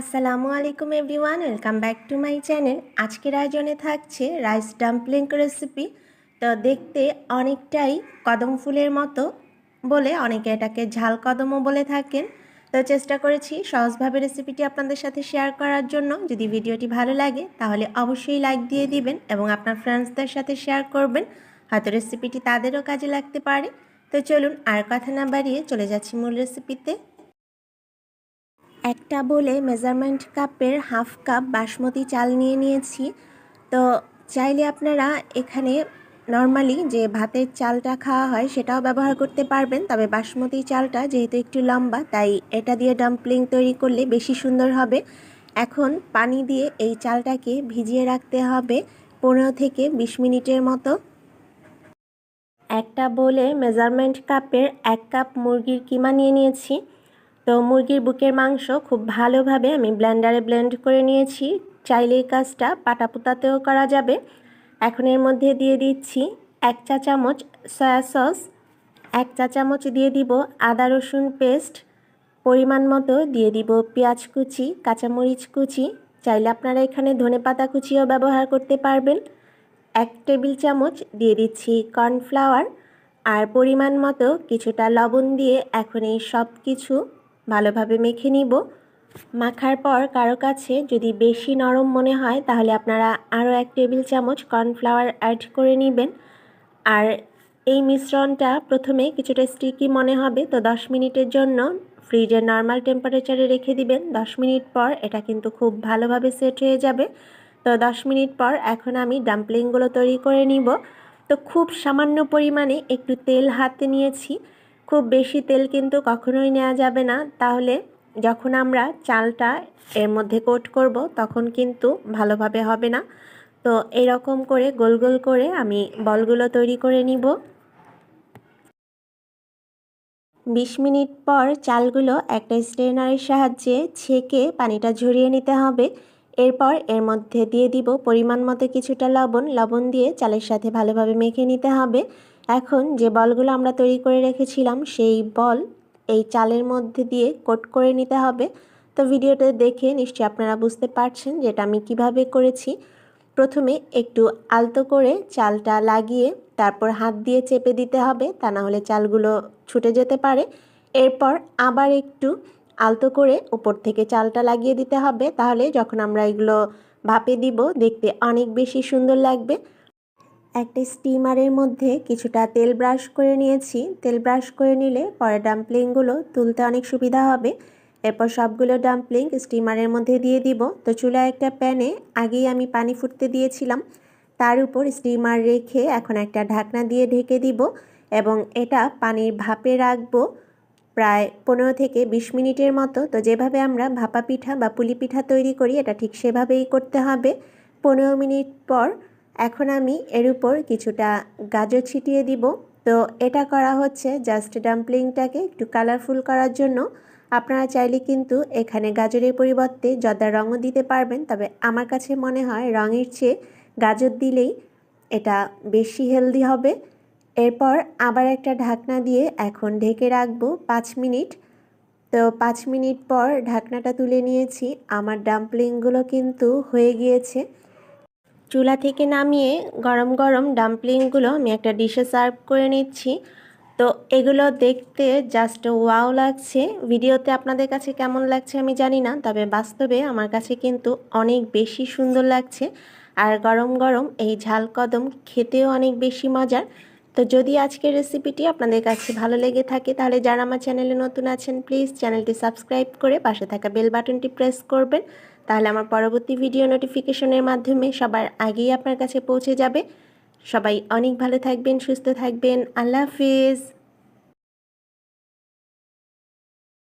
আসসালামু আলাইকুম everyone, welcome back to my channel. আজকের আয়োজনে থাকছে রাইস ডাম্পলিং রেসিপি। তো দেখতে অনেকটাই কদম ফুলের মতো বলে, অনেকে এটাকে ঝাল কদমও বলে থাকেন। তো চেষ্টা করেছি সহজভাবে রেসিপিটি আপনাদের সাথে শেয়ার করার জন্য। যদি ভিডিওটি ভালো লাগে, তাহলে অবশ্যই লাইক দিয়ে দিবেন এবং আপনার ফ্রেন্ডসদের সাথে শেয়ার করবেন। হয়তো রেসিপিটি তাদেরও কাজে লাগতে পারে। তো চলুন আর কথা না বাড়িয়ে চলে যাচ্ছি মূল রেসিপিতে। একটা বলে মেজারমেন্ট কাপের হাফ কাপ বাসমতি চাল নিয়ে নিয়েছি। তো চাইলে আপনারা এখানে নর্মালি যে ভাতের চালটা খাওয়া হয় সেটাও ব্যবহার করতে পারবেন। তবে বাসমতি চালটা যেহেতু একটু লম্বা, তাই এটা দিয়ে ডাম্পলিং তৈরি করলে বেশি সুন্দর হবে। এখন পানি দিয়ে এই চালটাকে ভিজিয়ে রাখতে হবে পনেরো থেকে বিশ মিনিটের মতো। একটা বলে মেজারমেন্ট কাপের এক কাপ মুরগির কিমা নিয়ে নিয়েছি। তো মুরগির বুকের মাংস খুব ভালোভাবে আমি ব্লেন্ডারে ব্লেন্ড করে নিয়েছি। চাইলে এই কাজটা পাটাপুতাতেও করা যাবে। এখন এর মধ্যে দিয়ে দিচ্ছি এক চা চামচ সয়া সস, এক চা চামচ দিয়ে দিব আদা রসুন পেস্ট, পরিমাণ মতো দিয়ে দিব পেঁয়াজ কুচি, কাঁচামরিচ কুচি। চাইলে আপনারা এখানে ধনে পাতা কুচিও ব্যবহার করতে পারবেন। এক টেবিল চামচ দিয়ে দিচ্ছি কর্নফ্লাওয়ার। আর পরিমাণ মতো কিছুটা লবণ দিয়ে এখন এই সব কিছু ভালোভাবে মেখে নিব। মাখার পর কারও কাছে যদি বেশি নরম মনে হয়, তাহলে আপনারা আরও এক টেবিল চামচ কর্নফ্লাওয়ার অ্যাড করে নেবেন। আর এই মিশ্রণটা প্রথমে কিছুটা স্টিকি মনে হবে, তো দশ মিনিটের জন্য ফ্রিজের নর্মাল টেম্পারেচারে রেখে দিবেন। দশ মিনিট পর এটা কিন্তু খুব ভালোভাবে সেট হয়ে যাবে। তো দশ মিনিট পর এখন আমি ডাম্পলিংগুলো তৈরি করে নিব। তো খুব সামান্য পরিমাণে একটু তেল হাতে নিয়েছি। খুব বেশি তেল কিন্তু কখনোই নেওয়া যাবে না। তাহলে যখন আমরা চালটা এর মধ্যে কোট করব, তখন কিন্তু ভালোভাবে হবে না। তো এরকম করে গোল গোল করে আমি বলগুলো তৈরি করে নিব। বিশ মিনিট পর চালগুলো একটা স্ট্রেনারের সাহায্যে ছেঁকে পানিটা ঝরিয়ে নিতে হবে। এরপর এর মধ্যে দিয়ে দিব পরিমাণ মতো কিছুটা লবণ। লবণ দিয়ে চালের সাথে ভালোভাবে মেখে নিতে হবে। এখন যে বলগুলো আমরা তৈরি করে রেখেছিলাম, সেই বল এই চালের মধ্যে দিয়ে কোট করে নিতে হবে। তো ভিডিওটা দেখে নিশ্চয়ই আপনারা বুঝতে পারছেন যেটা আমি কীভাবে করেছি। প্রথমে একটু আলতো করে চালটা লাগিয়ে তারপর হাত দিয়ে চেপে দিতে হবে, তা না হলে চালগুলো ছুটে যেতে পারে। এরপর আবার একটু আলতো করে উপর থেকে চালটা লাগিয়ে দিতে হবে, তাহলে যখন আমরা এগুলো ভাপে দিব, দেখতে অনেক বেশি সুন্দর লাগবে। একটা স্টিমারের মধ্যে কিছুটা তেল ব্রাশ করে নিয়েছি। তেল ব্রাশ করে নিলে পরে ডাম্পলিংগুলো তুলতে অনেক সুবিধা হবে। এরপর সবগুলো ডাম্পলিং স্টিমারের মধ্যে দিয়ে দিব। তো চুলায় একটা প্যানে আগেই আমি পানি ফুটতে দিয়েছিলাম। তার উপর স্টিমার রেখে এখন একটা ঢাকনা দিয়ে ঢেকে দিব এবং এটা পানির ভাপে রাখব প্রায় পনেরো থেকে বিশ মিনিটের মতো। তো যেভাবে আমরা ভাপা পিঠা বা পুলি পিঠা তৈরি করি, এটা ঠিক সেভাবেই করতে হবে। পনেরো মিনিট পর এখন আমি এর উপর কিছুটা গাজর ছিটিয়ে দিব। তো এটা করা হচ্ছে জাস্ট ডাম্পলিংটাকে একটু কালারফুল করার জন্য। আপনারা চাইলে কিন্তু এখানে গাজরের পরিবর্তে জর্দার রঙও দিতে পারবেন, তবে আমার কাছে মনে হয় রঙের চেয়ে গাজর দিলেই এটা বেশি হেলদি হবে। এরপর আবার একটা ঢাকনা দিয়ে এখন ঢেকে রাখব পাঁচ মিনিট। তো পাঁচ মিনিট পর ঢাকনাটা তুলে নিয়েছি। আমার ডাম্পলিংগুলো কিন্তু হয়ে গিয়েছে। চুলা থেকে নামিয়ে গরম গরম ডাম্পলিংগুলো আমি একটা ডিশে সার্ভ করে নিচ্ছি। তো এগুলো দেখতে জাস্ট ওয়াও লাগছে। ভিডিওতে আপনাদের কাছে কেমন লাগছে আমি জানি না, তবে বাস্তবে আমার কাছে কিন্তু অনেক বেশি সুন্দর লাগছে। আর গরম গরম এই ঝাল কদম খেতেও অনেক বেশি মজার। তো যদি আজকের রেসিপিটি আপনাদের কাছে ভালো লেগে থাকে, তাহলে যারা আমার চ্যানেলে নতুন আছেন, প্লিজ চ্যানেলটি সাবস্ক্রাইব করে পাশে থাকা বেল বাটনটি প্রেস করবেন। তাহলে আমার পরবর্তী ভিডিও নোটিফিকেশনের মাধ্যমে সবার আগেই আপনার কাছে পৌঁছে যাবে। সবাই অনেক ভালো থাকবেন, সুস্থ থাকবেন। আল্লাহ হাফিজ।